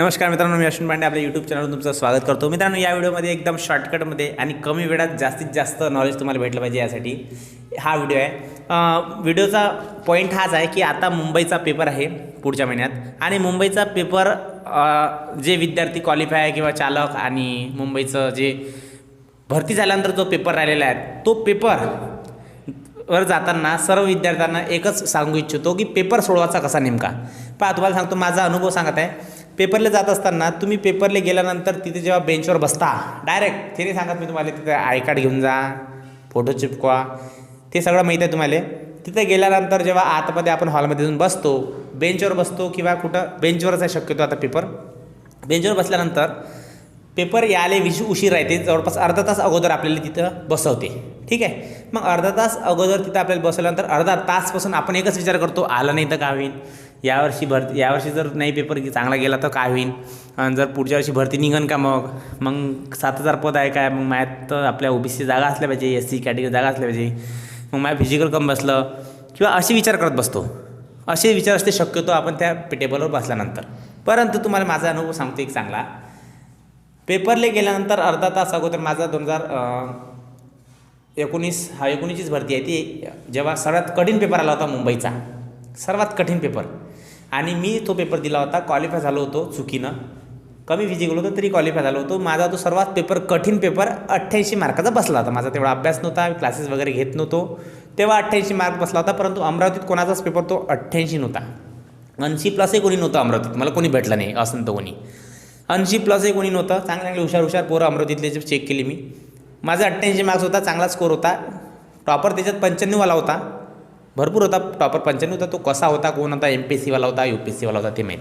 नमस्कार मित्रांनो मी अश्विन पांडे आपल्या यूट्यूब चॅनलवर तुमचं स्वागत करतो. मित्रांनो या व्हिडिओमध्ये एकदम शॉर्टकटमध्ये आणि कमी वेळात जास्तीत जास्त नॉलेज तुम्हाला भेटलं पाहिजे यासाठी हा व्हिडिओ आहे. व्हिडिओचा पॉईंट हाच आहे की आता मुंबईचा पेपर आहे पुढच्या महिन्यात आणि मुंबईचा पेपर जे विद्यार्थी क्वालिफाय किंवा चालक आणि मुंबईचं जे भरती झाल्यानंतर जो पेपर राहिलेला आहे तो पेपर वर जाताना सर्व विद्यार्थ्यांना एकच सांगू इच्छितो की पेपर सोडवायचा कसा नेमका? पहा तुम्हाला सांगतो माझा अनुभव सांगत आहे. पेपरला जात असताना तुम्ही पेपरला गेल्यानंतर तिथे जेव्हा बेंचवर बसता डायरेक्ट ते नाही सांगत मी तुम्हाला तिथे आय कार्ड घेऊन जा फोटो चिपकवा ते सगळं माहीत आहे तुम्हाला. तिथे गेल्यानंतर जेव्हा आतमध्ये आपण हॉलमध्ये जाऊन बसतो बेंचवर बसतो किंवा कुठं बेंचवरच आहे शक्यतो आता पेपर बेंचवर बसल्यानंतर पेपर यायला विश उशीर राहते. जवळपास अर्धा तास अगोदर आपल्याला तिथं बसवते. ठीक आहे? मग अर्धा तास अगोदर तिथं आपल्याला बसवल्यानंतर अर्धा तासपासून आपण एकच विचार करतो आलं नाही तर काय होईल यावर्षी भर यावर्षी जर नाही पेपर चांगला गेला तर काय होईल आणि जर पुढच्या वर्षी भरती निघन का मग? मग सात हजार पद आहे काय? मग माझ्यात तर आपल्या ओबीसी जागा असल्या पाहिजे एस सी कॅटेगरी जागा असल्या पाहिजे. मग माझ्या फिजिकल कम बसलं किंवा असे विचार करत बसतो. असे विचार असते शक्यतो आपण त्या टेबलवर बसल्यानंतर. परंतु तुम्हाला माझा अनुभव सांगतो एक चांगला. पेपरले गेल्यानंतर अर्धा तास अगोदर माझा दोन हजार एकोणीस हा एकोणीसचीच भरती आहे ती. जेव्हा सर्वात कठीण पेपर आला होता मुंबईचा सर्वात कठीण पेपर. आणि मी तो पेपर दिला होता क्वालिफाय झालो होतो चुकीनं. कमी फिजिकल होतं तरी क्वालिफाय झालो होतो. माझा तो सर्वात पेपर कठीण पेपर अठ्ठ्याऐंशी मार्काचा बसला होता. माझा तेवढा अभ्यास नव्हता क्लासेस वगैरे घेत नव्हतो. तेव्हा अठ्ठ्याऐंशी मार्क बसला होता परंतु अमरावतीत कोणाचाच पेपर तो अठ्ठ्याऐंशी नव्हता. ऐंशी प्लसही कोणी नव्हतं अमरावतीत. मला कोणी भेटलं नाही असं कोणी. ऐंशी प्लसही कोणी नव्हतं. चांगले चांगले हुशार हुशार पोरं अमरावतीतले जे चेक केली मी. माझा अठ्ठ्याऐंशी मार्क्स होता चांगला स्कोर होता. टॉपर त्याच्यात पंच्याण्णववाला होता. भरपूर होता. टॉपर पंच्याण्णव होता. तो कसा होता कोण होता एम पी एस सीवाला होता यू पी एस सीवाला होता ते माहीत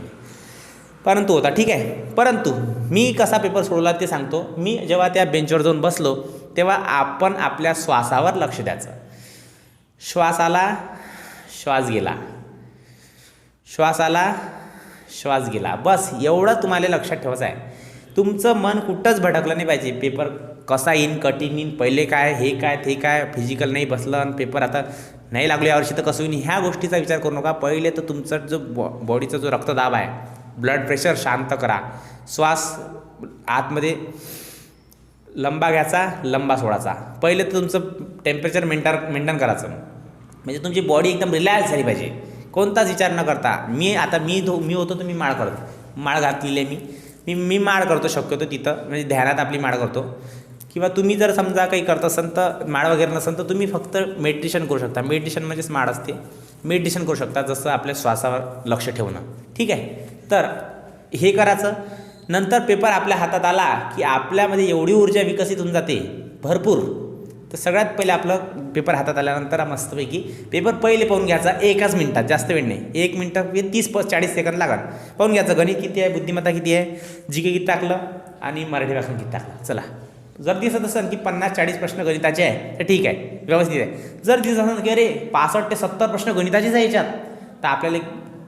परंतु होता. ठीक आहे. परंतु मी कसा पेपर सोडवला ते सांगतो. मी जेव्हा त्या बेंचवर जाऊन बसलो तेव्हा आपण आपल्या श्वासावर लक्ष द्यायचं. श्वास आला श्वास गेला. श्वास आला श्वास गेला. बस एवढं तुम्हाला लक्षात ठेवायचं आहे. तुमचं मन कुठंच भटकलं नाही पाहिजे. पेपर कसा येईन कठीण येईन पहिले काय हे काय ते काय फिजिकल नाही बसलं आणि पेपर आता नाही लागलो यावर्षी तर कसं होईल ह्या गोष्टीचा विचार करू नका. पहिले तर तुमचा जो बॉ बॉडीचा जो रक्तदाब आहे ब्लड प्रेशर शांत करा. श्वास आतमध्ये लंबा घ्यायचा लंबा सोडायचा. पहिले तर तुमचं टेम्परेचर मेंटा मेंटेन करायचं. म्हणजे तुमची बॉडी एकदम रिलॅक्स झाली पाहिजे. कोणताच विचार न करता मी आता मी धो मी होतो तर मी माळ करतो. माळ घातलेली आहे मी. मी मी माळ करतो शक्यतो तिथं. म्हणजे ध्यानात आपली माळ करतो. किंवा तुम्ही जर समजा काही करत असाल तर माळ वगैरे नसेल तर तुम्ही फक्त मेडिटेशन करू शकता. मेडिटेशन म्हणजेच माळ असते. मेडिटेशन करू शकता जसं आपल्या श्वासावर लक्ष ठेवणं. ठीक आहे? तर हे करायचं. नंतर पेपर आपल्या हातात आला की आपल्यामध्ये एवढी ऊर्जा विकसित होऊन जाते. भरपूर. तर सगळ्यात पहिले आपलं पेपर हातात आल्यानंतर मस्तपैकी पेपर पहिले पाहून घ्यायचा एकाच मिनिटात जास्त वेळ नाही. एक मिनटं म्हणजे तीस प चाळीस सेकंद लागत पाहून घ्यायचं गणित किती आहे बुद्धिमत्ता किती आहे जी के किती टाकलं आणि मराठी व्याकरण किती टाकलं. चला. जर दिसत असेल की पन्नास चाळीस प्रश्न गणिताचे आहे तर ठीक आहे व्यवस्थित आहे. जर दिसत असेल की अरे पासष्ट ते सत्तर प्रश्न गणिताचेच आहे याच्यात तर आपल्याला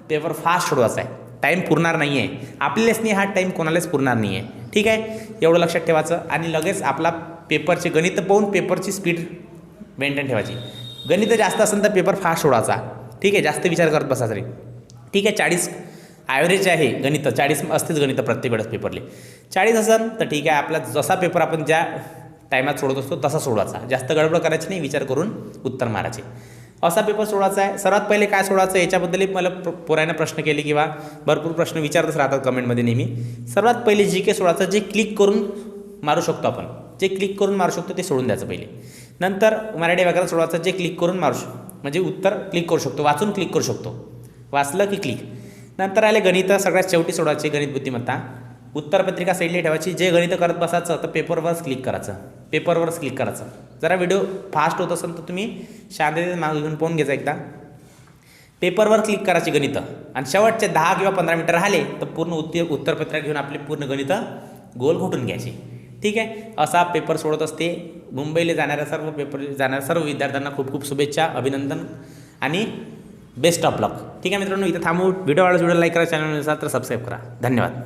पेपर फास्ट सोडवायचा आहे. टाईम पुरणार नाही आहे आपल्यालाच नाही हा टाईम कोणालाच पुरणार नाही आहे ठीक आहे? एवढं लक्षात ठेवायचं. आणि लगेच आपला पेपरचे गणित पाहून पेपरची स्पीड मेंटेन ठेवायची. गणित जास्त असेल तर पेपर फास्ट सोडायचा. ठीक आहे? जास्त विचार करत बसा रे ठीक आहे? चाळीस ॲव्हरेज आहे गणित. चाळीस असतेच गणित प्रत्येक वेळेस पेपरले चाळीस असेल तर ठीक आहे आपला जसा पेपर आपण ज्या टायमात सोडत असतो तसा सोडायचा. जास्त गडबड करायची नाही विचार करून उत्तर मारायचे. असा पेपर सोडायचा आहे. सर्वात पहिले काय सोडायचं? याच्याबद्दलही मला प्र पोरानं प्रश्न केले किंवा भरपूर प्रश्न विचारतच राहतात कमेंटमध्ये नेहमी. सर्वात पहिले जी के सोडायचं जे क्लिक करून मारू शकतो आपण. जे क्लिक करून मारू शकतो ते सोडून द्यायचं पहिले. नंतर मराठी व्याकरण सोडायचं जे क्लिक करून मारू शकतो म्हणजे उत्तर क्लिक करू शकतो वाचून क्लिक करू शकतो. वाचलं की क्लिक नंतर आले गणित सगळ्यात शेवटी सोडायचे गणित बुद्धिमत्ता. उत्तरपत्रिका साईडला ठेवायची. जे गणितं करत बसायचं तर पेपरवरच क्लिक करायचं. पेपरवरच क्लिक करायचं. जरा व्हिडिओ फास्ट होत असेल तर तुम्ही शांततेत मागं घेऊन पाहून घ्यायचा एकदा. पेपरवर क्लिक करायची गणितं. आणि शेवटचे दहा किंवा पंधरा मिनटं राहिले तर पूर्ण उत्तर उत्तरपत्रिका घेऊन आपली पूर्ण गणितं गोल घोटून घ्यायची. ठीक आहे? असा पेपर सोडत असते. मुंबईला जाणाऱ्या सर्व पेपर जाणाऱ्या सर्व विद्यार्थ्यांना खूप खूप शुभेच्छा अभिनंदन आणि बेस्ट ऑफ लक ठीक आहे मित्रांनो? इथं थांबू. व्हिडिओ वाढ व्हिडिओ लाईक करा चॅनल तर सबस्क्राईब करा. धन्यवाद.